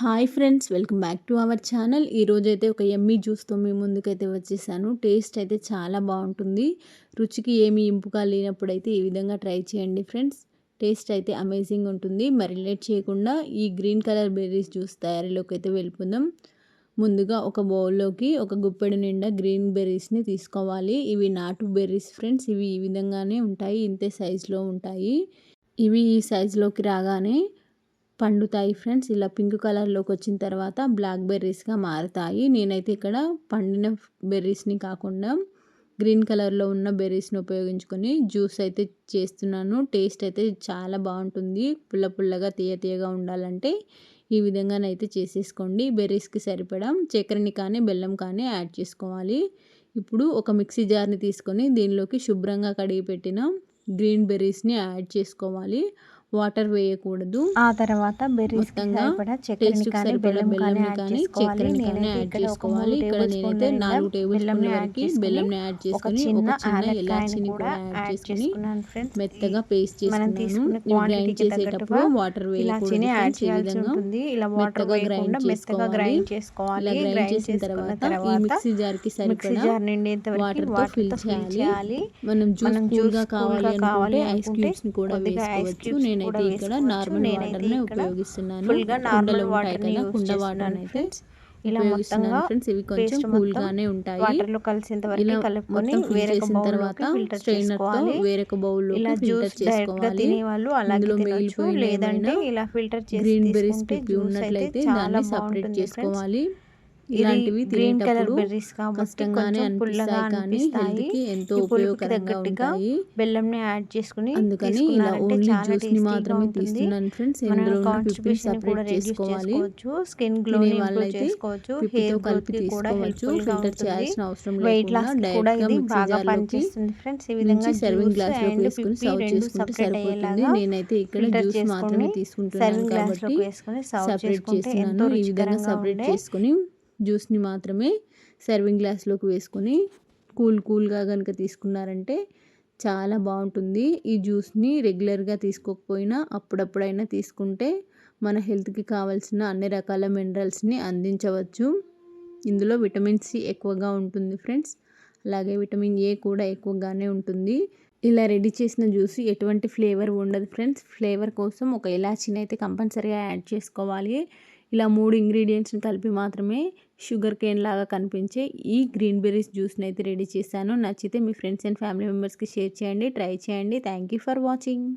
Hi friends welcome back to our channel. ఈరోజైతే ఒక Emmy జ్యూస్తో మీ ముందుకైతే వచ్చేసాను. టేస్ట్ అయితే చాలా బాగుంటుంది. రుచికి ఏమి ఇంపుగా లేనప్పుడు అయితే ఈ విధంగా ట్రై చేయండి ఫ్రెండ్స్. టేస్ట్ అయితే అమేజింగ్ ఉంటుంది. మరి లేట్ చేయకుండా ఈ గ్రీన్ కలర్ బెర్రీస్ జ్యూస్ తయారీలోకి అయితే వెళ్ళిపోదాం. ముందుగా ఒక బౌల్లోకి ఒక గుప్పెడు నిండా గ్రీన్ బెర్రీస్ని తీసుకోవాలి. ఇవి నాటు బెర్రీస్ ఫ్రెండ్స్. ఇవి ఈ విధంగానే ఉంటాయి. ఇంతే సైజులో ఉంటాయి. ఇవి ఈ సైజులోకి రాగానే పండుతాయి ఫ్రెండ్స్. ఇలా పింక్ కలర్లోకి వచ్చిన తర్వాత బ్లాక్ బెర్రీస్గా మారుతాయి. నేనైతే ఇక్కడ పండిన బెర్రీస్ని కాకుండా గ్రీన్ కలర్లో ఉన్న బెర్రీస్ని ఉపయోగించుకొని జ్యూస్ అయితే చేస్తున్నాను. టేస్ట్ అయితే చాలా బాగుంటుంది. పుల్ల పుల్లగా తీయ తీయగా ఉండాలంటే ఈ విధంగానైతే చేసేసుకోండి. బెర్రీస్కి సరిపడం చక్కెరని కానీ బెల్లం కానీ యాడ్ చేసుకోవాలి. ఇప్పుడు ఒక మిక్సీ జార్ని తీసుకొని దీనిలోకి శుభ్రంగా కడిగి పెట్టిన గ్రీన్ బెర్రీస్ని యాడ్ చేసుకోవాలి. వాటర్ వేయకూడదు. ఆ తర్వాత బెర్రీస్ కూడా చక్కెరని కానీ బెల్లం కానీ యాడ్ చేసుకోవాలి. నేనైతే ఇక్కడ స్పూన్ల నాలుగు టేబుల్ స్పూన్ల వరకు బెల్లం యాడ్ చేసుకొని ఒక చిన్న ఇలాచిని కూడా యాడ్ చేసుకున్నాను ఫ్రెండ్స్ మెత్తగా పేస్ట్ మనం తీసుకున్న క్వాంటిటీకి తగ్గట్టుగా వాటర్ ఇలాచిని యాడ్ చేయాల్సి ఇలా వాటర్ వేయకుండా మెత్తగా గ్రైండ్ చేసుకోవాలి. గ్రైండ్ చేసిన తర్వాత ఈ మిక్సీ జార్కి సరిపడా వాటర్తో ఫిల్ చేయాలి. మనం జ్యూస్గా కావాలి ఐస్ క్యూబ్స్ని కూడా వేసుకోవచ్చు. నేను నేనైతే ఇక్కడ నార్మల్ వాటర్నే ఉపయోగిస్తున్నాను. కుండలో ఉంటాయి కదా కుండ వాటర్ అయితే ఇలా మొత్తంగా ఫ్రెండ్స్ ఇవి కొంచెం కూల్ గానే ఉంటాయి. వాటర్లో కలిసేంత వరకు కలుపుకొని తర్వాత స్ట్రైనర్తో వేరొక బౌల్లో ఇలా జ్యూస్ డైరెక్ట్గా తినే వాళ్ళు అలాగే తినొచ్చు. లేదంటే ఇలా ఫిల్టర్ చేసి గ్రీన్ బెర్రీస్ పిప్పి ఉన్నట్లయితే దాన్ని సెపరేట్ చేసుకోవాలి. ఇలాంటివి గ్రీన్ కలర్ బెర్రీస్ కష్టంగానే అనిపిస్తాయి కానీ హెల్త్కి ఎంతో ఉపయోగకరంగా ఉంటాయి. బెల్లం ని యాడ్ చేసుకుని అందుకని ఇలా ఓన్లీ జ్యూస్ని మాత్రమే తీస్తున్నాను ఫ్రెండ్స్. ఇందులో కాన్స్టిపేషన్ కూడా చేసుకోవాలి. స్కిన్ గ్లో వాళ్ళైతే చేసుకోవచ్చు. హెయిర్ గ్రోత్కి కూడా హెల్ప్ఫుల్ ఫిల్టర్ చేయాల్సిన అవసరం వెయిట్ లాస్ కూడా ఇది బాగా పనిచేస్తుంది ఫ్రెండ్స్. ఈ విధంగా సర్వింగ్ గ్లాస్లో వేసుకుని సర్వ్ చేసుకుంటే సరిపోతుంది. నేనైతే ఇక్కడ జ్యూస్ మాత్రమే తీసుకుంటున్నాను కాబట్టి సెపరేట్ చేస్తున్నాను. ఈ విధంగా సెపరేట్ చేసుకుని జ్యూస్ని మాత్రమే సర్వింగ్ గ్లాస్లోకి వేసుకొని కూల్ కూల్గా కనుక తీసుకున్నారంటే చాలా బాగుంటుంది. ఈ జ్యూస్ని రెగ్యులర్గా తీసుకోకపోయినా అప్పుడప్పుడైనా తీసుకుంటే మన హెల్త్కి కావాల్సిన అన్ని రకాల మినరల్స్ని అందించవచ్చు. ఇందులో విటమిన్ సి ఎక్కువగా ఉంటుంది ఫ్రెండ్స్. అలాగే విటమిన్ ఏ కూడా ఎక్కువగానే ఉంటుంది. ఇలా రెడీ చేసిన జ్యూస్ ఎటువంటి ఫ్లేవర్ ఉండదు ఫ్రెండ్స్. ఫ్లేవర్ కోసం ఒక ఇలాచీని అయితే కంపల్సరీగా యాడ్ చేసుకోవాలి. ఇలా మూడు ఇంగ్రీడియంట్స్ని కలిపి మాత్రమే షుగర్ కేన్ లాగా కనిపించే ఈ గ్రీన్ బెర్రీస్ జ్యూస్ని అయితే రెడీ చేశాను. నచ్చితే మీ ఫ్రెండ్స్ అండ్ ఫ్యామిలీ మెంబర్స్కి షేర్ చేయండి ట్రై చేయండి. Thank you for watching.